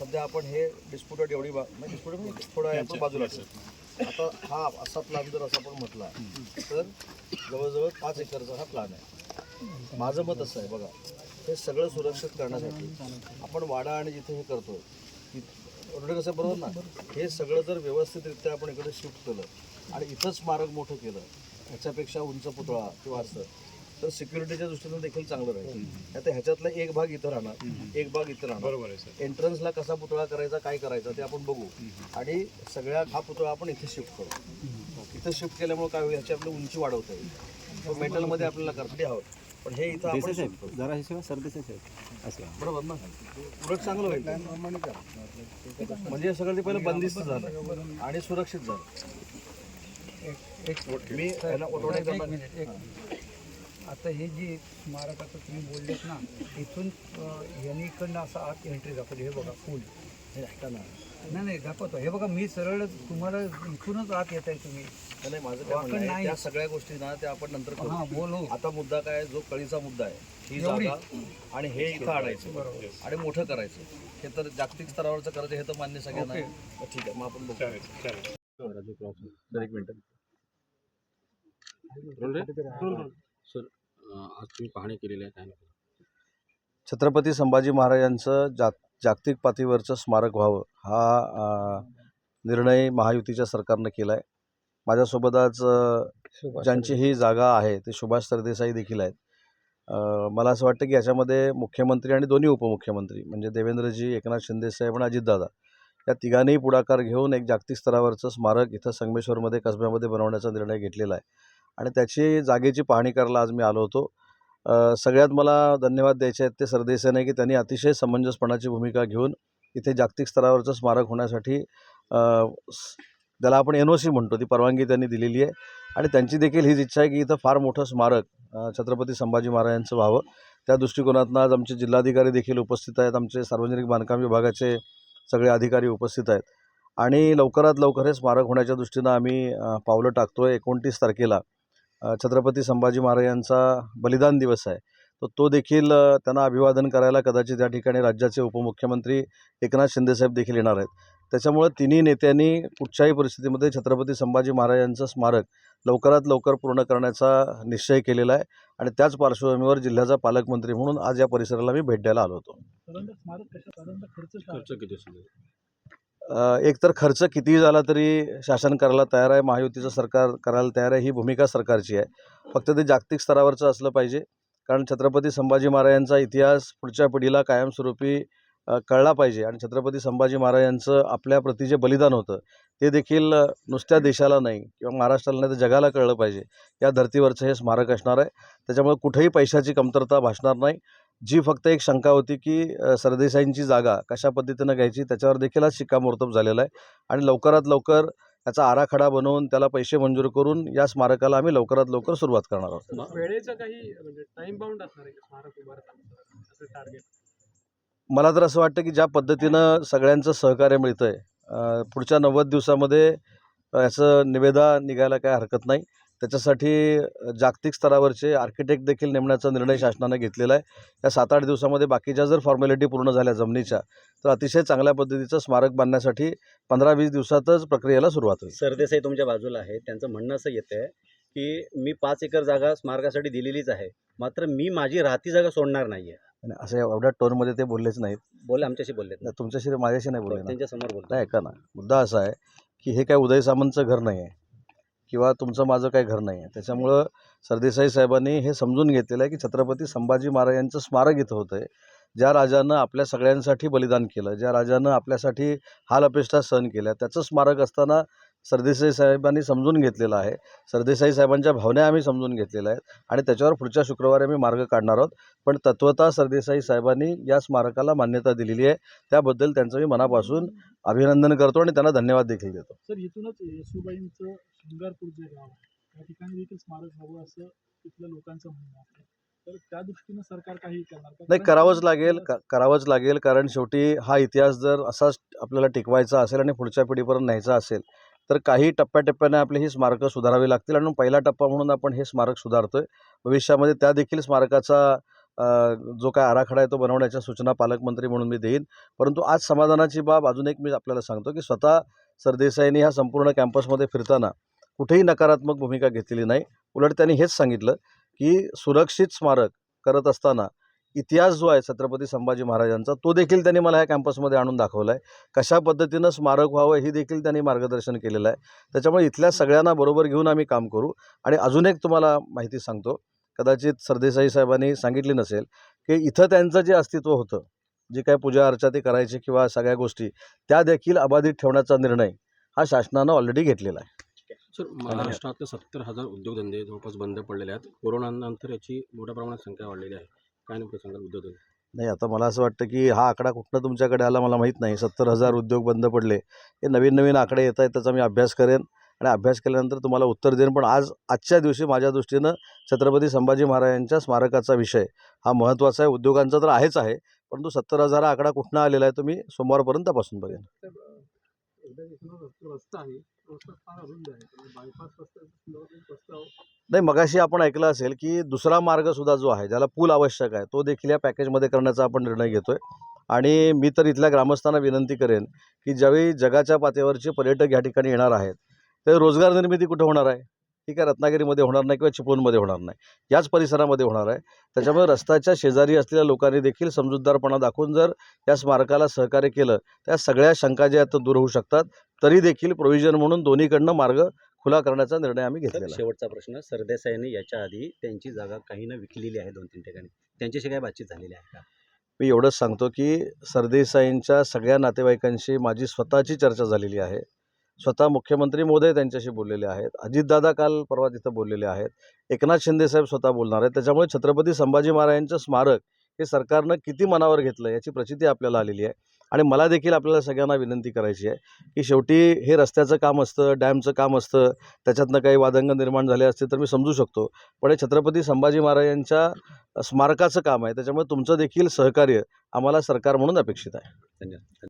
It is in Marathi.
सध्या आपण हे डिस्प्युटेड एवढी बा म्हणजे डिस्प्युटेड म्हणजे थोडा याचं बाजूला. आता हा असा प्लॅन जर असा आपण म्हटला तर जवळजवळ पाच एकरचा हा प्लॅन आहे. माझं मत असं आहे बघा हे सगळं सुरक्षित करण्यासाठी आपण वाडा आणि जिथे हे ऑलरेडी कसं बरोबर ना? हे सगळं जर व्यवस्थितरित्या आपण इकडे शिफ्ट केलं आणि इथंच स्मारक मोठं केलं ह्याच्यापेक्षा उंच पुतळा किंवा असं तर सिक्युरिटीच्या दृष्टीनं देखील चांगलं राहील. आता ह्याच्यातला एक भाग इथं राहणार. एक भाग इथं राहणार. बरोबर आहे सर. एंट्रन्सला कसा पुतळा करायचा काय करायचा ते आपण बघू. आणि सगळ्या हा पुतळा आपण इथे शिफ्ट करू. इथं शिफ्ट केल्यामुळे काय होईल? ह्याची आपली उंची वाढवता येईल. तो मेटलमध्ये आपल्याला करते आहोत. पण हे इथं आपण. जरा हे सरदेसाई साहेब. असं. बरोबर ना? उलट चांगलं होईल. म्हणजे सगळं ते पहिलं बंदिस्त झालं. आणि सुरक्षित झालं. मी एक मिनिट एक मिनिट. आता हे जी स्मारकाचं तुम्ही बोललेत ना इथून अं, यांनी इकडनं असं आत एंट्री दाखवली. हे बघा फुल हे नाही नाही दाखवतो. हे बघा मी सरळ तुम्हाला इथूनच आत येत आहे तुम्ही. नाही माझं काय वाकण म्हणणं आहे नाही. त्या सगळ्या गोष्टी ना त्या आपण नंतर करू. हां बोल हो. आता मुद्दा काय आहे, जो कळीचा मुद्दा आहे ही एवढी? जागा आणि हे इथं आणायचं. आणि मोठं करायचं. हे तर जागतिक स्तरावरचं करायचं हे तर मान्य सगळ्यांना आहे. ठीक आहे मग आपण बघू. सर, एक मिनिट. सर आज तुम्ही पाहणी केलेली आहे नाही छत्रपती संभाजी महाराजांचं जाग जागतिक पातळीवरचं स्मारक व्हावं हा निर्णय महायुतीच्या सरकारनं केला आहे माझ्यासोबत आज ज्यांची ही जागा आहे ते सुभाष सरदेसाई देखील आहेत. मला असं वाटतं की याच्यामध्ये मुख्यमंत्री आणि दोन्ही उपमुख्यमंत्री म्हणजे देवेंद्रजी एकनाथ शिंदेसाहेब आणि अजितदादा या तिघांनीही पुढाकार घेऊन एक जागतिक स्तरावरचं स्मारक इथं संगमेश्वरमध्ये कसब्यामध्ये बनवण्याचा निर्णय घेतलेला आहे. आणि त्याची जागेची पाहणी करायला आज मी आलो होतो. सगळ्यात मला धन्यवाद द्यायचे आहेत ते सरदेसाईने की त्यांनी अतिशय समंजसपणाची भूमिका घेऊन इथे जागतिक स्तरावरचं स्मारक होण्यासाठी त्याला आपण एन ओ सी म्हणतो ती परवानगी त्यांनी दिलेली आहे. आणि त्यांची देखील हीच इच्छा आहे की इथं फार मोठं स्मारक छत्रपती संभाजी महाराजांचं व्हावं. त्या दृष्टिकोनातनं आज आमचे जिल्हाधिकारी देखील उपस्थित आहेत. आमचे सार्वजनिक बांधकाम विभागाचे सगळे अधिकारी उपस्थित आहेत. आणि लवकरात लवकर हे स्मारक होण्याच्या दृष्टीनं आम्ही पावलं टाकतो आहे एकोणतीस तारखेला छत्रपती संभाजी महाराजांचा बलिदान दिवस आहे. तर तो देखील त्यांना अभिवादन करायला कदाचित त्या ठिकाणी राज्याचे उपमुख्यमंत्री एकनाथ शिंदेसाहेब देखील येणार आहेत. त्याच्यामुळे तिन्ही नेत्यांनी कुठच्याही परिस्थितीमध्ये छत्रपती संभाजी महाराजांचं स्मारक लवकरात लवकर पूर्ण करण्याचा निश्चय केलेला आहे. आणि त्याच पार्श्वभूमीवर जिल्ह्याचा पालकमंत्री म्हणून आज या परिसराला मी भेट द्यायला आलो होतो. खर्च किती असेल अ, एकतर खर्च कितीही झाला तरी शासन करायला तयार आहे महायुतीचं सरकार करायला तयार आहे ही भूमिका सरकारची आहे. फक्त ते जागतिक स्तरावरचं असलं पाहिजे. कारण छत्रपती संभाजी महाराजांचा इतिहास पुढच्या पिढीला कायमस्वरूपी कळला पाहिजे. आणि छत्रपती संभाजी महाराजांचं आपल्याप्रती जे बलिदान होतं ते देखील नुसत्या देशाला नाही किंवा महाराष्ट्राला नाही तर जगाला कळलं पाहिजे. या धर्तीवरचं हे स्मारक असणार आहे. त्याच्यामुळे कुठेही पैशाची कमतरता भासणार नाही. जी फक्त एक शंका होती की सरदेसाईंची जागा कशा पद्धतीनं घ्यायची त्याच्यावर देखील आज शिक्कामोर्तब झालेला आहे. आणि लवकरात लवकर त्याचा आराखडा बनवून त्याला पैसे मंजूर करून या स्मारकाला आम्ही लवकरात लवकर सुरुवात करणार आहोत. वेळेचं काही म्हणजे टाइम बाउंड असणार आहे का स्मारक उभारताना? असं टार्गेट मला तर असं वाटतं की ज्या पद्धतीनं सगळ्यांचं सहकार्य मिळतं आहे पुढच्या नव्वद दिवसामध्ये याचं निवेदा निघायला काय हरकत नाही. त्याच्यासाठी जागतिक स्तरावरचे आर्किटेक्ट देखील नेमण्याचा निर्णय शासनानं घेतलेला आहे. या सात आठ दिवसामध्ये बाकीच्या जर फॉर्मॅलिटी पूर्ण झाल्या जमिनीच्या तर अतिशय चांगल्या पद्धतीचं स्मारक बांधण्यासाठी पंधरा वीस दिवसातच प्रक्रियेला सुरुवात होईल. सरदेसाई तुमच्या बाजूला आहे. त्यांचं म्हणणं असं येतं आहे की मी पाच एकर जागा स्मारकासाठी दिलेलीच आहे. मात्र मी माझी राहती जागा सोडणार नाही आहे असं एवढ्या टोनमध्ये ते बोललेच नाहीत. बोले आमच्याशी बोललेत ना. तुमच्याशी माझ्याशी नाही बोलले ना. त्यांच्यासमोर बोलतो ऐका ना. मुद्दा असा आहे की हे काय उदय सामंतचं घर नाही आहे किंवा तुमचं माझं काही घर नाही आहे. त्याच्यामुळं सरदेसाई साहेबांनी हे समजून घेतलेलं आहे की छत्रपती संभाजी महाराजांचं स्मारक इथं होतं आहे ज्या राजानं आपल्या सगळ्यांसाठी बलिदान केलं ज्या राजानं आपल्यासाठी हाल अपेष्टा सहन केल्या त्याचं स्मारक असताना सरदेसाई साहेबांनी समजून घेतलेलं आहे. सरदेसाई साहेबांच्या भावना आम्ही समजून घेतलेल्या आहेत आणि त्याच्यावर पुढच्या शुक्रवारी आम्ही मार्ग काढणार आहोत. पण तत्वतः सरदेसाई साहेबांनी या स्मारकाला मान्यता दिलेली आहे. त्याबद्दल त्यांचं मी मनापासून अभिनंदन करतो आणि त्यांना धन्यवाद देखील देतो. सर इथूनच येसुबाईंचं शृंगारपूर जे गाव आहे त्या ठिकाणी देखील स्मारक हवं असं तिथल्या लोकांचं म्हणणं आहे. तर त्या दृष्टीनं सरकार काही करणार का? नाही करावंच लागेल करावंच लागेल. कारण शेवटी हा इतिहास जर असाच आपल्याला टिकवायचा असेल आणि पुढच्या पिढीपर्यंत न्यायचा असेल तर काही टप्प्याटप्प्याने आपली ही स्मारकं सुधारावी लागतील. आणि पहिला टप्पा म्हणून आपण हे स्मारक सुधारतो आहे भविष्यामध्ये त्या देखील स्मारकाचा जो काय आराखडा आहे तो बनवण्याच्या सूचना पालकमंत्री म्हणून मी देईन. परंतु आज समाधानाची बाब अजून एक मी आपल्याला सांगतो की स्वतः सरदेसाईंनी ह्या संपूर्ण कॅम्पसमध्ये फिरताना कुठेही नकारात्मक भूमिका घेतलेली नाही. उलट त्यांनी हेच सांगितलं की सुरक्षित स्मारक करत असताना इतिहास जो आहे छत्रपती संभाजी महाराजांचा तो देखील त्यांनी मला ह्या कॅम्पसमध्ये आणून दाखवला आहे कशा पद्धतीनं स्मारक व्हावं ही देखील त्यांनी मार्गदर्शन केलेलं आहे. त्याच्यामुळे इथल्या सगळ्यांना बरोबर घेऊन आम्ही काम करू. आणि अजून एक तुम्हाला माहिती सांगतो. कदाचित सरदेसाई साहेबांनी सांगितली नसेल की इथं त्यांचं जे अस्तित्व होतं जी काय पूजा अर्चा ते करायचे किंवा सगळ्या गोष्टी त्या देखील अबाधित ठेवण्याचा निर्णय हा शासनानं ऑलरेडी घेतलेला आहे. सर महाराष्ट्रातले सत्तर हजार उद्योगधंदे जवळपास बंद पडलेले आहेत. कोरोनानंतर याची मोठ्या प्रमाणात संख्या वाढलेली आहे. काय नेमकं सांगाल नाही आता मला असं वाटतं की हा आकडा कुठनं तुमच्याकडे आला मला माहीत नाही. सत्तर हजार उद्योग बंद पडले. हे नवीन नवीन आकडे येत आहेत त्याचा मी अभ्यास करेन. आणि अभ्यास केल्यानंतर तुम्हाला उत्तर देईन. पण आज आजच्या दिवशी माझ्या दृष्टीनं छत्रपती संभाजी महाराजांच्या स्मारकाचा विषय हा महत्त्वाचा आहे. उद्योगांचा तर आहेच आहे. परंतु सत्तर हजार हा आकडा कुठनं आलेला आहे तो मी सोमवारपर्यंत तपासून बघेन. रस्ता आहे. नाही मगाशी आपण ऐकलं असेल की दुसरा मार्गसुद्धा जो आहे ज्याला पूल आवश्यक आहे तो देखील या पॅकेजमध्ये करण्याचा आपण निर्णय घेतो आहे आणि मी तर इथल्या ग्रामस्थांना विनंती करेन की ज्यावेळी जगाच्या पातळीवरचे पर्यटक या ठिकाणी येणार आहेत तर रोजगार निर्मिती कुठं होणार आहे? ही काय रत्नागिरीमध्ये होणार नाही किंवा चिपळूणमध्ये होणार नाही. याच परिसरामध्ये होणार आहे. त्याच्यामुळे रस्त्याच्या शेजारी असलेल्या लोकांनी देखील समजूतदारपणा दाखवून जर या स्मारकाला सहकार्य केलं त्या सगळ्या शंका ज्या आहेत दूर होऊ शकतात. तरी देखील प्रोव्हिजन म्हणून दोन्हीकडनं मार्ग खुला करण्याचा निर्णय आम्ही घेतलेला आहे. शेवटचा प्रश्न सरदेसाईंनी याच्या आधी त्यांची जागा काहींना विकलेली आहे दोन तीन ठिकाणी. त्यांच्याशी काय बातचीत झालेली आहे का? मी एवढंच सांगतो की सरदेसाईंच्या सगळ्या नातेवाईकांशी माझी स्वतःची चर्चा झालेली आहे. स्वतः मुख्यमंत्री मोदय त्यांच्याशी बोललेले आहेत. अजितदादा काल परवा तिथं बोललेले आहेत. एकनाथ शिंदेसाहेब स्वतः बोलणार आहेत. त्याच्यामुळे छत्रपती संभाजी महाराजांचं स्मारक हे सरकारनं किती मनावर घेतलं याची प्रचिती आपल्याला आलेली आहे. आणि मला देखील आपल्याला सगळ्यांना विनंती करायची आहे की शेवटी हे रस्त्याचं काम असतं डॅमचं काम असतं त्याच्यातनं काही वादंग निर्माण झाले असते तर मी समजू शकतो. पण हे छत्रपती संभाजी महाराजांच्या स्मारकाचं काम आहे. त्याच्यामुळे तुमचं देखील सहकार्य आम्हाला सरकार म्हणून अपेक्षित आहे. धन्यवाद.